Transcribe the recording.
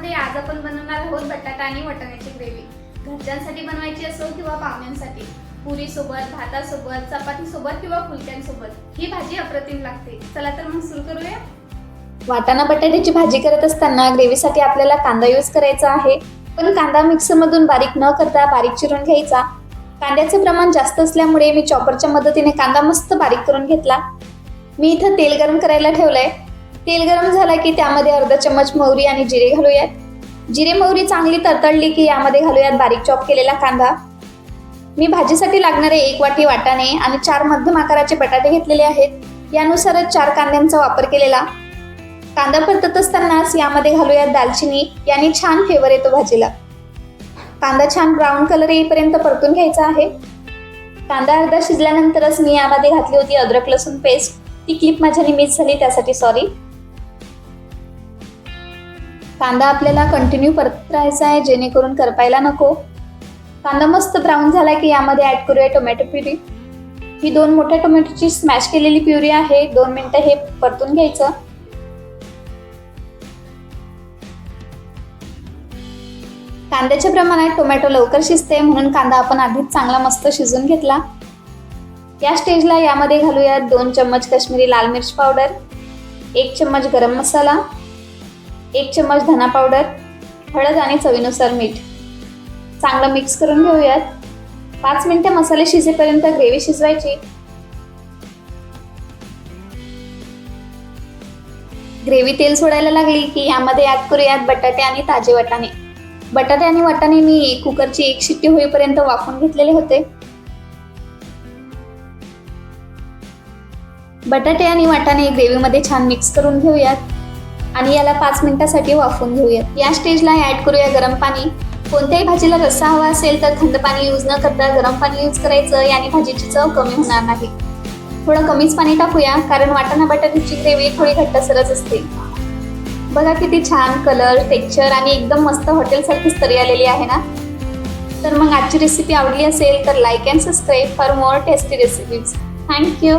मध्ये आज आपण बनवणार आहोत बटाटा आणि वटाण्याची ग्रेव्ही. घरच्यांसाठी बनवायची असो किंवा पाहुण्यांसाठी. पुरी सोबत भातासोबत चपाती सोबत किंवा फुलक्यांसोबत. ही भाजी अप्रतिम लागते. चला तर मग सुरू करूया. वाटाणा बटाट्याची भाजी करत असताना ग्रेव्हीसाठी आपल्याला कांदा यूज करायचा आहे. पण कांदा मिक्सरमधून बारीक न करता बारीक चिरून घ्यायचा. कांद्याचे प्रमाण जास्त असल्यामुळे मी चॉपरच्या मदतीने कांदा मस्त बारीक करून घेतला. मी इथं तेल गरम करायला ठेवलंय. तेल गरम झाला की त्यामध्ये अर्धा चम्मच मोहरी आणि जिरे घालूयात. जिरे मोहरी चांगली तरतडली की यामध्ये घालूयात बारीक चॉप केलेला कांदा. मी भाजीसाठी लागणारे एक वाटी वाटाणे आणि चार मध्यम आकाराचे बटाटे घेतलेले आहेत. यानुसारच चार कांद्यांचा वापर केलेला. कांदा परतत असतानाच यामध्ये घालूयात दालचिनी याने छान फ्लेवर येतो भाजीला. कांदा छान ब्राऊन कलर येईपर्यंत परतून घ्यायचा आहे. कांदा अर्धा शिजल्यानंतरच मी यामध्ये घातली होती अद्रक लसूण पेस्ट ती क्लिप माझ्याने मिस झाली त्यासाठी सॉरी कांदा आपल्याला कंटिन्यू परतत राहायचा आहे जेणेकरून करपायला नको. कांदा मस्त ब्राऊन झाला की यामध्ये ॲड करूया टोमॅटो प्युरी ही दोन मोठ्या टोमॅटोची स्मॅश केलेली प्युरी आहे. दोन मिनटं हे परतून घ्यायचं. कांद्याच्या प्रमाणात टोमॅटो लवकर शिजते म्हणून कांदा आपण आधीच चांगला मस्त शिजून घेतला. या स्टेजला यामध्ये घालूयात दोन चम्मच काश्मीरी लाल मिर्च पावडर एक चम्मच गरम मसाला एक चम्मच धना पावडर हळद आणि चवीनुसार मीठ. चांगलं मिक्स करून घेऊयात. पाच मिनिटं मसाले शिजेपर्यंत ग्रेव्ही शिजवायची. ग्रेव्ही तेल सोडायला लागली की यामध्ये ऍड करूयात बटाटे आणि ताजे वाटाणे. बटाटे आणि वाटाणे मी कुकरची एक शिट्टी होईपर्यंत वाफून घेतलेले होते. बटाटे आणि वाटाणे ग्रेव्हीमध्ये छान मिक्स करून घेऊयात. आणि याला पाच मिनिटासाठी वाफवून घेऊयात. या स्टेजला ऍड करूया गरम पाणी. कोणत्याही भाजीला रस्सा हवा असेल तर थंड पाणी यूज न करता गरम पाणी यूज करायचं. याने भाजीची चव कमी होणार नाही. थोडं कमीच पाणी टाकूया कारण वाटाणा बटाट्याची ग्रेव्ही थोडी घट्टसरच असते. बघा किती छान कलर टेक्स्चर आणि एकदम मस्त हॉटेलसारखीच तरी आलेली आहे ना? तर मग आजची रेसिपी आवडली असेल तर like and subscribe for more tasty recipes thank you